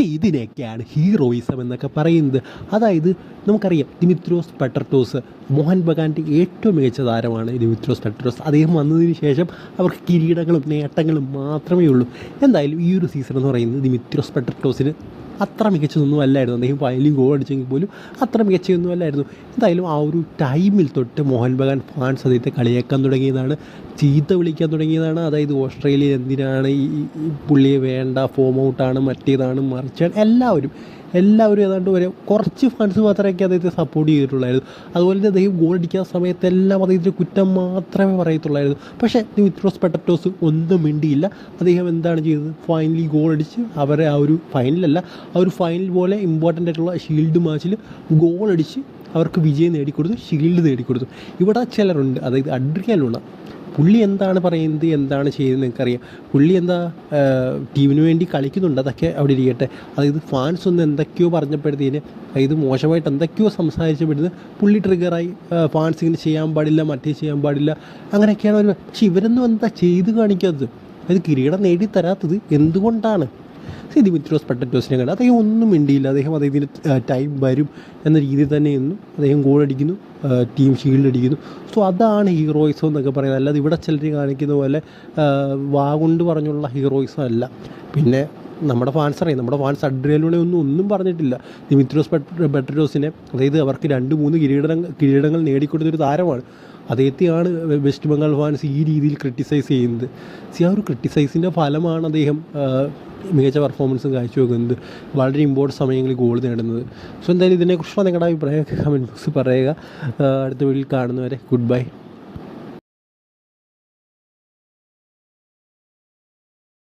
C ഇതിനെയൊക്കെയാണ് heroism എന്നൊക്കെ പറയുന്നത്. അതായത് നമുക്കറിയാം ദിമിത്രോസ് പെട്ടർട്ടോസ് മോഹൻ ബഗാന്റെ ഏറ്റവും മികച്ച താരമാണ് ദിമിത്രോസ് പെട്ടർട്ടോസ് അദ്ദേഹം വന്നതിന് ശേഷം അവർക്ക് കിരീടങ്ങളും നേട്ടങ്ങളും മാത്രമേ ഉള്ളൂ. എന്തായാലും ഈ ഒരു സീസൺ എന്ന് പറയുന്നത് ദിമിത്രോസ് പെട്ടർട്ടോസിന് അത്ര മികച്ചതൊന്നും അല്ലായിരുന്നു. അദ്ദേഹം ഫൈനലിൽ ഗോൾ അടിച്ചെങ്കിൽ പോലും അത്ര മികച്ചതൊന്നും അല്ലായിരുന്നു. എന്തായാലും ആ ഒരു ടൈമിൽ തൊട്ട് മോഹൻ ബഗാൻ ഫാൻസ് അദ്ദേഹത്തെ കളിയാക്കാൻ തുടങ്ങിയതാണ്. ചീത്ത വിളിക്കാൻ തുടങ്ങിയതാണ്. അതായത് ഓസ്ട്രേലിയ എന്തിനാണ് ഈ പുള്ളിയെ വേണ്ട ഫോം ഔട്ടാണ് മറ്റേതാണ് മറിച്ചാണ് എല്ലാവരും എല്ലാവരും ഏതാണ്ട് വരെ കുറച്ച് ഫാൻസ് മാത്രമേ അദ്ദേഹത്തെ സപ്പോർട്ട് ചെയ്തിട്ടുള്ളായിരുന്നു. അതുപോലെ തന്നെ അദ്ദേഹം ഗോൾ അടിക്കുന്ന സമയത്തെല്ലാം അദ്ദേഹത്തിന്റെ കുറ്റം മാത്രമേ പറയത്തുള്ളായിരുന്നു. പക്ഷേ ദിമിത്രോസ് പെട്ടറ്റോസ് ഒന്നും മിണ്ടിയില്ല. അദ്ദേഹം എന്താണ് ചെയ്തത്? ഫൈനലി ഗോൾ അടിച്ച് അവരെ ആ ഒരു ഫൈനലല്ല ആ ഒരു ഫൈനൽ പോലെ ഇമ്പോർട്ടന്റ് ആയിട്ടുള്ള ഷീൽഡ് മാച്ചിൽ ഗോൾ അടിച്ച് അവർക്ക് വിജയം നേടിക്കൊടുത്തു ഷീൽഡ് നേടിക്കൊടുത്തു. ഇവിടെ ചിലരുണ്ട് അതായത് അഡ്രിയാലുള്ള പുള്ളി എന്താണ് പറയുന്നത്? എന്താണ് ചെയ്യുന്നത്? നിങ്ങൾക്കറിയാം പുള്ളി എന്താ ടീമിന് വേണ്ടി കളിക്കുന്നുണ്ട്. അതൊക്കെ അവിടെ ഇരിക്കട്ടെ. അതായത് ഫാൻസ് ഒന്ന് എന്തൊക്കെയോ പറഞ്ഞപ്പോഴത്തേന് അതായത് മോശമായിട്ട് എന്തൊക്കെയോ സംസാരിച്ചപ്പോഴത്തേന് പുള്ളി ട്രിഗറായി ഫാൻസ് ഇങ്ങനെ ചെയ്യാൻ പാടില്ല മറ്റേ ചെയ്യാൻ പാടില്ല. അങ്ങനെയൊക്കെയാണ് അവർ പക്ഷെ ഇവരൊന്നും എന്താ ചെയ്ത് കാണിക്കാത്തത്? അത് കിരീടം നേടി തരാത്തത് എന്തുകൊണ്ടാണ്? സി ദിമിത്രോസ് പെട്ടറ്റോസിനെ കണ്ട് അദ്ദേഹം ഒന്നും മിണ്ടിയില്ല. അദ്ദേഹം അദ്ദേഹത്തിന്റെ ടൈം വരും എന്ന രീതിയിൽ തന്നെ നിന്നു അദ്ദേഹം ഗോളടിക്കുന്നു ടീം ഷീൽഡ് അടിക്കുന്നു. സോ അതാണ് ഹീറോയിസം എന്നൊക്കെ പറയുന്നത്. അല്ലാതെ ഇവിടെ ചിലർ കാണിക്കുന്ന പോലെ വാഗുണ്ട് പറഞ്ഞുള്ള ഹീറോയിസം അല്ല. പിന്നെ നമ്മുടെ ഫാൻസ് അറിയാം. നമ്മുടെ ഫാൻസ് അഡ്രിയലൂടെ ഒന്നും ഒന്നും പറഞ്ഞിട്ടില്ല. ദിമിത്രോസ് പെട്രോസിനെ അതായത് അവർക്ക് രണ്ട് മൂന്ന് കിരീടങ്ങൾ കിരീടങ്ങൾ നേടിക്കൊടുത്തൊരു താരമാണ്. അദ്ദേഹത്തെയാണ് വെസ്റ്റ് ബംഗാൾ ഫാൻസ് ഈ രീതിയിൽ ക്രിട്ടിസൈസ് ചെയ്യുന്നത്. സി ആ ഒരു ക്രിട്ടിസൈസിന്റെ ഫലമാണ് അദ്ദേഹം മികച്ച പെർഫോമൻസും കാഴ്ചവെക്കുന്നത് വളരെ ഇമ്പോർട്ടന്റ് സമയങ്ങളിൽ ഗോൾ നേടുന്നത്. സോ എന്തായാലും ഇതിനെക്കുറിച്ചുള്ള നിങ്ങളുടെ അഭിപ്രായം കമന്റ് ബോക്സിൽ പറയുക. അടുത്ത വീഡിയോയിൽ കാണുന്നവരെ ഗുഡ് ബൈ